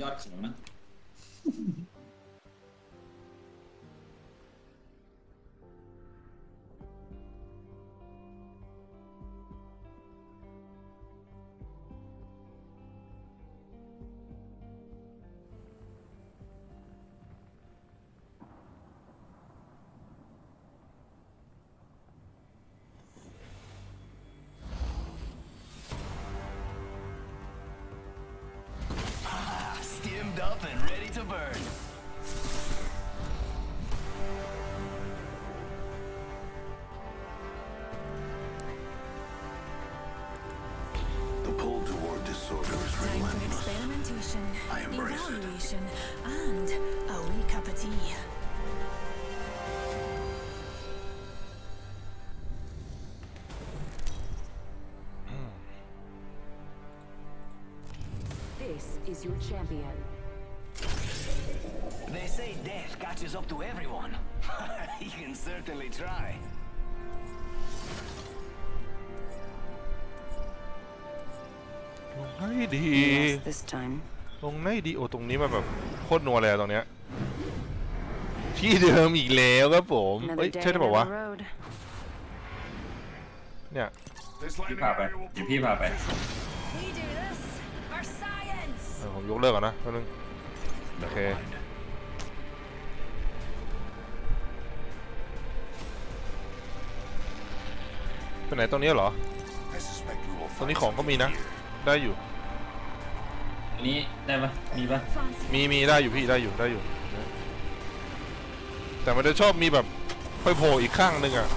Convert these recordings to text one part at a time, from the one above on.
ยอดเขานะ burn. The pull toward disorder is Time for relentless. experimentation, I embrace it. evaluation, and a wee cup of tea. This is your champion. They say death catches up to everyone. you can certainly try. ลงให้ดี Yes, this time. ลงให้ดีโอ้ตรงนี้มันแบบโคตรนัวเลยอะตรงเนี้ยที่เดิมอีกแล้วครับผมเฮ้ Another ย day, ใช่ได้บอกว่า another road. เนี่ยพี่พาไปเดี๋ยวพี่พาไป We do this for science! เออผมยกเลิกก่อนนะแป๊บนึงโอเค ไปไหนตรงนี้เหรอ I suspect we will ตรงนี้ find ของก็มีนะ something here. ได้อยู่ อันนี้ได้ปะมีปะ Fancy มีมีได้อยู่พี่ได้อยู่ได้อยู่ แต่มันจะชอบมีแบบไปโผล่อีกข้างหนึ่งอะ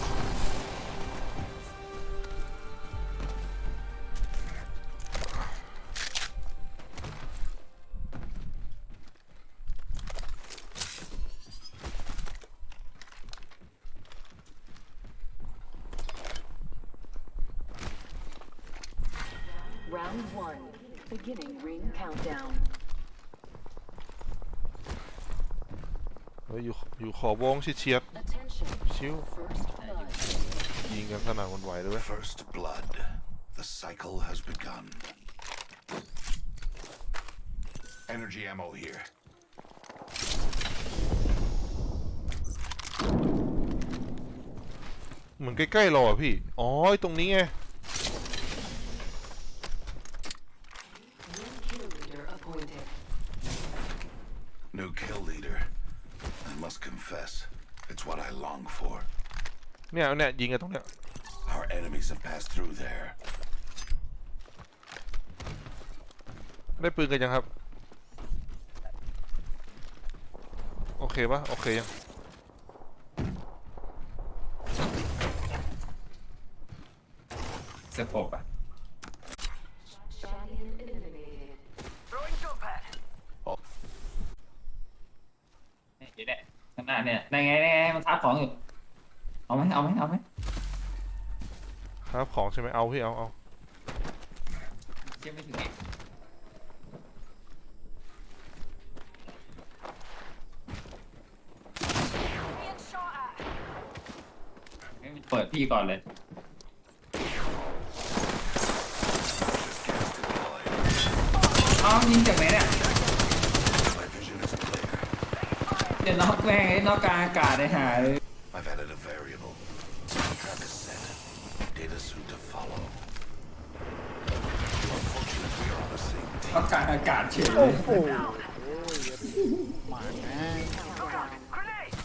ฮ้ยอยู่อยู่ขอบวงชิดเฉียด Attention. ชิว First blood. ยิงกันสนั่นหวันไหวเลยเว้ย First blood. The cycle has begun. Energy ammo here. เหมือนใกล้ๆเราอะพี่ อ๋อไอ้ตรงนี้ไง must confess, it's what I long for. เนี่ยเนี่ยยิงกันตรงเนี้ย Our enemies have passed through there. ได้ปืนกันยังครับ โอเคปะโอเคยังสโคปอะ Champion eliminated. Throwing jump pad. เดี๋ยวเนี่ยข้างหน้าเนี่ยได้ไงได้ไงมันทับของอยู่เอาไหมเอาไหมเอาไหมครับของใช่ไหมเอาพี่เอาเอาเชื่อไม่ถึงอีกให้มันเปิดพี่ก่อนเลย เอายิงจากไหนเนี่ย My vision is clear. เดี๋ยวน็อก แม่งไอ้น็อกกลางอากาศได้หาเลย I've added a variable. Trap is set. Data soon to follow. Unfortunate we are on the same น็อก team. กลางอากาศเฉยเลย Grenade!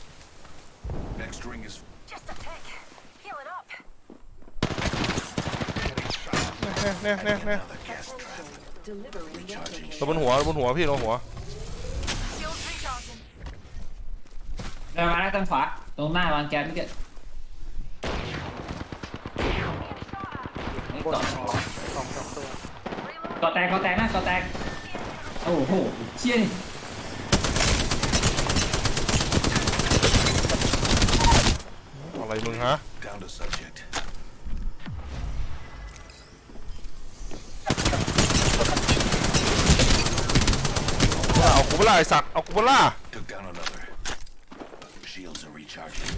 Next ring is Just a tick. Heal it up. แน่แน่แน่ another gas trap. Delivering Recharging. replicator. เราบนหัวบนหัวพี่เราหัว เดินมาแล้วทางขวา ตรงหน้าวางแก๊สเมื่อกี้ไม่ต่อก่อแตกก่อแตกนะก่อแตก โอ้โหเชี่ยนี่อะไรมึงฮะ Down to subject. เอากูเปล่าไอสัตว์เอากูเปล่า Took down another. Shields are recharging.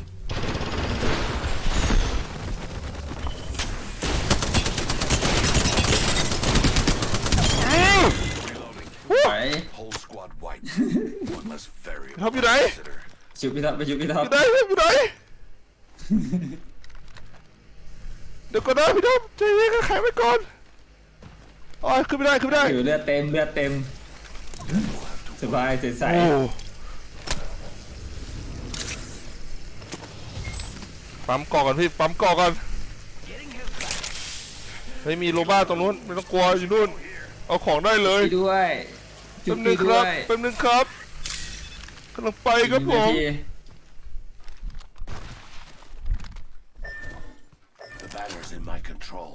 ไป Whole squad ท็อปอยู่ไหน Visitor. ชิวพี่ท็อปไปชิวพี่ท็ออปยู่ไหนอยู่ไหนเดี๋ยวก่อนนะพี่ท็อปใจเย็นก็แข็งไว้ก่อนอ๋อขึ้นไม่ได้ขึ้นไม่ได้อยู่เลือดเต็มเลือดเต็ม สบายใสโอ้ ปั๊มก่อก่อนพี่ปั๊มก่อก่อนเฮ้ยมีโลบ้าตรงนู้นไม่ต้องกลัวอยู่นู่นเอาของได้เลๆยพี่ด้วยจุแป๊ดบนึพี่งคด้รัวบยแป๊บนึงครับกำลังไปครับผมหนึ่งนาที The batter's in my control.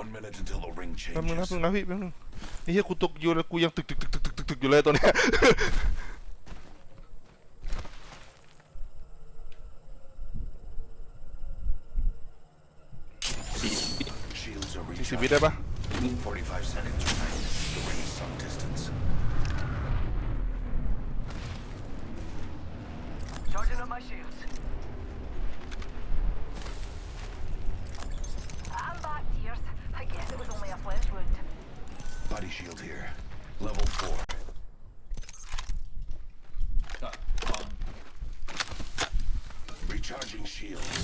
One minute until the ring แป๊บนึงนะ changes. แป๊บนึงนะพี่แป๊บนึงนี่เฮียกูตกอยู่แล้วกูยังตึกตึกตึกตึกตึกตึกตึกอยู่เลยตัวเนี้ ย Shields are สิบวิได้ recharged. ปะ45 seconds remain. The ring is some distance. Charging up my shields. I'm back, dears. I guess it was only a flesh wound. Body shield here. Level 4. ก็ลอง Recharging shields.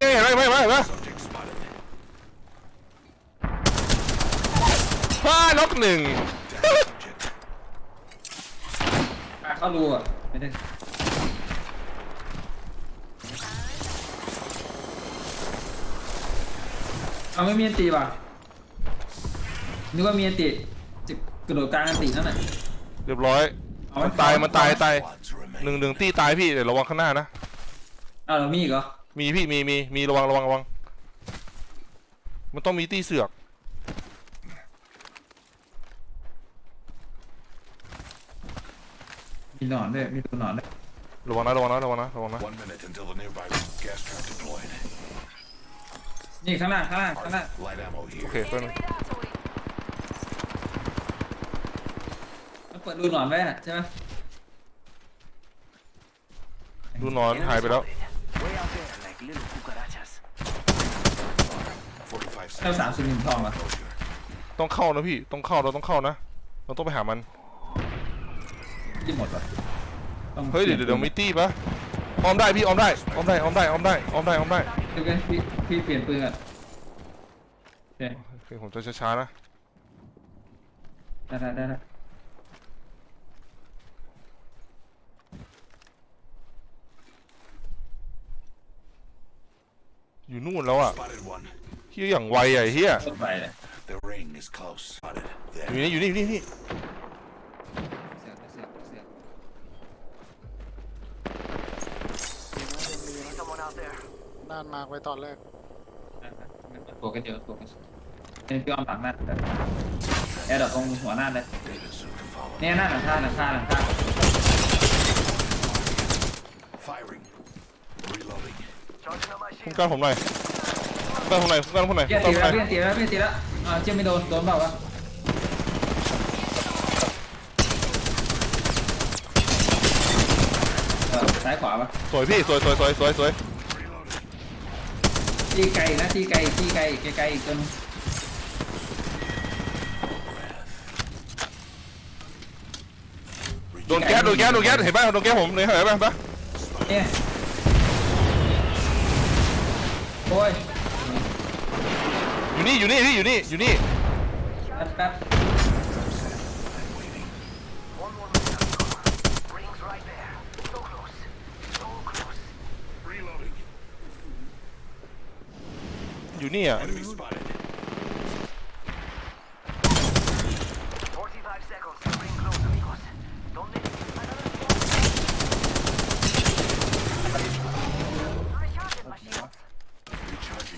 เอ้ยไม่ไม่ไม่ไม่ Subject spotted. ห้าน็ อกหนึ่ง Down subject. ปาเข้ารูอะไม่ได้เอาไม่มีอันตีป่ะนึกว่ามีอันตีจะกระโดดกลางอันตีนั่นน่ะเรียบร้อย เอาไว้มันตายมันตายตาย Squads หนึ่ง remain. หนึ่งตีตายพี่เดี๋ยวระวังข้างหน้านะ อ้าวเรามีอีกเหรอมีพี่มีมีมีระวังระวังระวัง มันต้องมีตีเสือก มีหนอนด้วย มีตัวหนอนด้วยระวังนะระวังนะระวังนะระวังนะ One minute until the nearby gas trap deployed. นี่ข้างล่างข้างล่างข้างล่าง Light ammo โอ here. เคแป๊บนึง Enemy that way. มันเปิดรูหนอนไว้น่ะใช่ไหมดูหนอนหายไปแล้ว Way out there, like little cucarachas. 45เท่า seconds. สามสิบหนึ่งทองอะ Closure. ต้องเข้านะพี่ ต้องเข้าเราต้องเข้านะ เราต้องไปหามัน ที่หมดอะต้องเฮ้ยเดี๋ยวเดี๋ยวเดี๋ยวมีตี้ปะออมได้พี่ออมได้ออมได้ออมได้ออมได้ออมได้ออมได้เดี๋ยวกันพี่พี่เปลี่ยนปืนอะโอเคโอเคผมจะช้าๆนะได้ได้ได้ได้อยู่นู่นแล้วอะ Spotted one. เฮียอย่างไวอะไอ้เฮียรถไฟเลย The ring is close. Spotted. อยู่ There. นี่อยู่นี่อยู่นี่นี่ เสียบเสียบเสียบ See someone out there. ด้านมาร์กไว้ตอนแรก อะอะมันตัวกันเดียวตัวกันเป็นพี่อ้อมหลังหน้าแอร์ดรอปตรงหัวหน้าเลย Data soon to follow. เนี่ยหน้าหลังคาหลังคาหลังคา Firing. Reloading. Charging up my คุ้ม shields. กันผมหน่อยคุ้มกันผมหน่อยคุ้มกันผมหน่อยเพี่คุ้ยมนกันตีผมหแล้น่วอยพี่ยนตีแล้วพี่ยนตีแล้วอ่าเจียไม่โดนโดนเปล่าวะเออซ้ายขวาปะสวยพี่สวยสวยสวยสวยสวย ตีไกลนะตีไกลตีไกลไกลไกลอีกตัวนึงโดนแก๊สโดนแก๊สโดนแก๊สเห็นป่ะโดนแก๊สผมเลยเห็นป่ะเห็นป่ะเนี่ยโอ้ยอยู่นี่อยู่นี่พี่อยู่นี่อยู่นี่แป๊บแป๊บ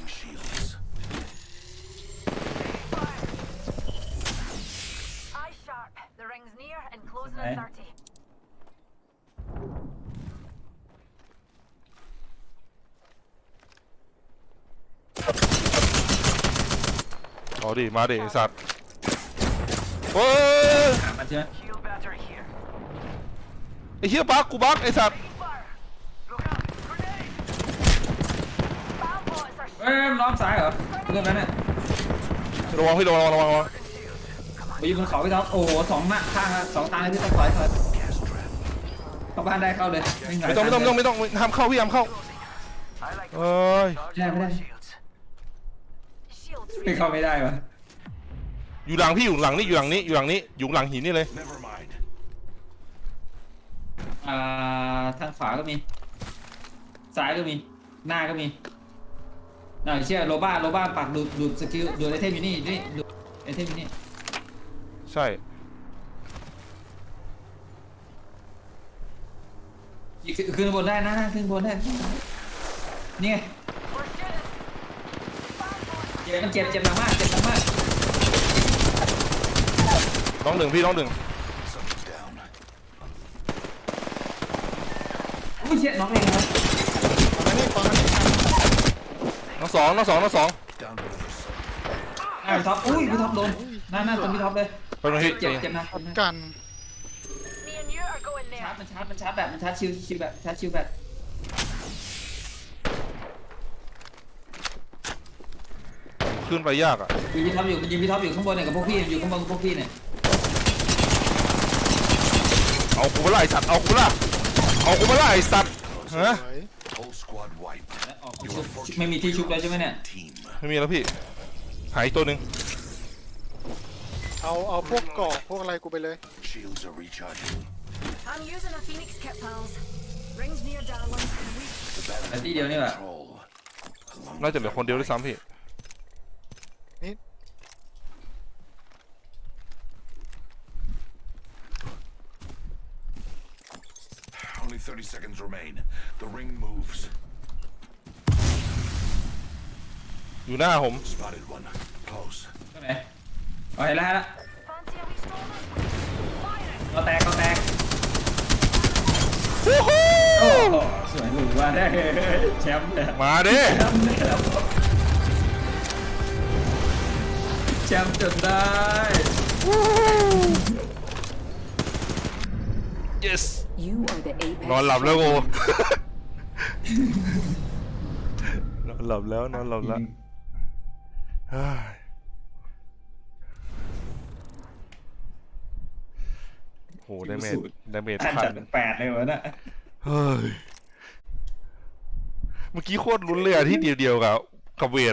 shields. Eye sharp. The ring's near and closing in Okay. 30. เอาดิ มาดิไอ้สัตว์โอ้ยมันใช่ไหม shield battery here. ไอ้เหี้ยบักกูบักไอ้สัตว์ Fire. Look out. Grenade. Bomb bullets are เอ้ยมันล้อมซ้ายเหรอเรื่องนั้นน่ะระวังพี่ระวังระวังระวัง Shield. Come on. ไปอยู่บนเขาพี่ท็อปโอ้โหสองหน้าข้างละสองตาเลยพี่ท็อปถอยถอย Gas trap. เข้าบ้านได้เข้าเลยไม่หงายไม่ต้องไม่ต้องไม่ต้องไม่ต้องห้ามเข้าพี่ห้ามเข้า I like เอ้ย charge Yeah, more yeah. shields. Shields ไม่เข้าไม่ได้วะ อยู่หลังพี่อยู่หลังนี่อยู่หลังนี้อยู่หลังนี้อยู่หลังหินนี่เลย Never mind. อ่าทางขวาก็มี ซ้ายก็มี หน้าก็มีน่าเชื่อโรบ้าโรบ้าปักดูดดูดสกิลดูดไอเทมอยู่นี่นี่ดูดไอเทมอยู่นี่ใช่อีกขึ้นขึ้นบนได้นะนะขึ้นบนได้นี่ไง We're shooting. เจ็บมันเจ็บเจ็บหนักมากเจ็บ หนักมากน้องหนึ่งพี่น้องหนึ่ง Someone's down. อุ้ยเชี่ยน้องเองครับน้องสองน้องสองน้องสอง Down to another side. อ่าพี่ท็อปอุ้ยพี่ท็อปโดนหน้าหน้าตรงพี่ท็อปเลยไปตรงที่เจ็บเจ็บหนะกัน Me and you are going ชาร์ there. จมันชาร์จมันชาร์จแบบมันชาร์จชิวชิวแบบชาร์จชิวแบบขึ้นไปยากอะยิงพี่ท็อปอยู่ยิงพี่ท็อปอยู่ข้างบนเนี่ยกับพวกพี่อยู่ข้างบนกับพวกพี่เนี่ย เอากูมาไล่สัตว์ เอากูมาล่ะเอากูมาไล่สัตว์สฮะวย Whole squad wiped. และออกชุบไม่มีที่ชุบแล้วใช่ไหมเนี่ย Team. ไม่มีแล้วพี่ หายอีกตัวหนึ่งเอาเอาพวกเกาะพวกอะไรกูไปเลย Shields are recharging. I'm using a Phoenix kit, pals. Rings near, darling. We The แต่ที่เดียวนี่แหละ patrol. Along น่าจะเหลือคนเดียวด้วยซ้ำพี่ 30 seconds remain. The ring moves. อยู่หน้าผม Spotted one. Close. ตรงไหนเอาเห็นแล้วเห็นแล้ว fancy a wee stroll? Fire it. เราแตกเราแตกวู้ฮู้โอ้โหสวยหรูว่าได้แชมป์เลยมาเด้แชมป์เลยแชมป์จนได้ yes You are the apex. นอนหลับแล้วโอนอนหลับแล้วนอนหลับแล้วเฮ้ยโหดาเมจดาเมจท่านพัจัดนเป็นแปดเลยวะน่ะเฮ้ย เมื่อกี้โคตรลุ้นเลยอะที่เดียวๆกับกับเวทอะ